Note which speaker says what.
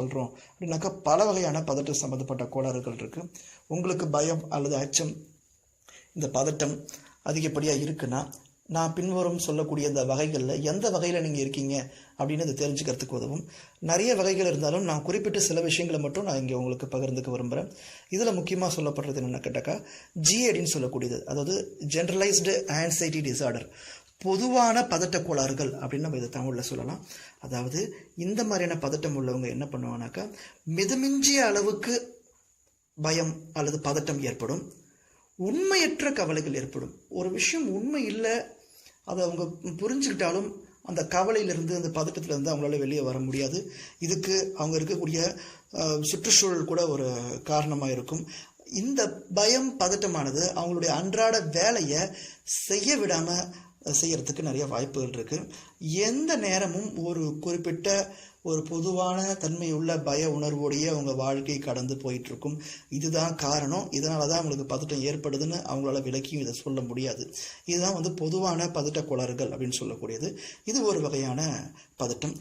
Speaker 1: சொல்கிறோம் அப்படின்னாக்கா பல வகையான பதட்டம் சம்மந்தப்பட்ட கோளாறுகள் இருக்குது உங்களுக்கு பயம் அல்லது அச்சம் இந்த பதட்டம் அதிகப்படியாக இருக்குன்னா நான் பின்வரும் சொல்லக்கூடிய இந்த வகைகளில் எந்த வகையில் நீங்கள் இருக்கீங்க அப்படின்னு அதை தெரிஞ்சுக்கிறதுக்கு உதவும். நிறைய வகைகள் இருந்தாலும் நான் குறிப்பிட்ட சில விஷயங்களை மட்டும் நான் இங்கே உங்களுக்கு பகிர்ந்துக்க விரும்புகிறேன் இதில் முக்கியமாக சொல்லப்படுறது என்னென்ன கேட்டாக்கா ஜிஏடின்னு சொல்லக்கூடியது. அதாவது ஜென்ரலைஸ்டு ஆன்சைட்டி டிசார்டர் பொதுவான பதட்ட கோளாறுகள் அப்படின்னு நம்ம இதை தமிழில் சொல்லலாம். அதாவது இந்த மாதிரியான பதட்டம் உள்ளவங்க என்ன பண்ணுவாங்கனாக்கா மிதமிஞ்சிய அளவுக்கு பயம் அல்லது பதட்டம் ஏற்படும். உண்மையற்ற கவலைகள் ஏற்படும். ஒரு விஷயம் உண்மை இல்லை அதை அவங்க புரிஞ்சுக்கிட்டாலும் அந்த கவலையிலிருந்து அந்த பதட்டத்திலேருந்து அவங்களால வெளியே வர முடியாது. இதுக்கு அவங்க இருக்கக்கூடிய சுற்றுச்சூழல் கூட ஒரு காரணமாக இருக்கும். இந்த பயம் பதட்டமானது அவங்களுடைய அன்றாட வேலையை செய்ய விடாமல் செய்கிறதுக்கு நிறைய வாய்ப்புகள் இருக்குது எந்த நேரமும் ஒரு குறிப்பிட்ட ஒரு பொதுவான தன்மையுள்ள பய உணர்வோடையே அவங்க வாழ்க்கை கடந்து போயிட்டுருக்கும். இதுதான் காரணம். இதனால தான் அவங்களுக்கு பதட்டம் ஏற்படுதுன்னு அவங்களால விளக்கியும் இதை சொல்ல முடியாது. இதுதான் வந்து பொதுவான பதட்ட கோளாறுகள் அப்படின்னு சொல்லக்கூடியது. இது ஒரு வகையான பதட்டம்.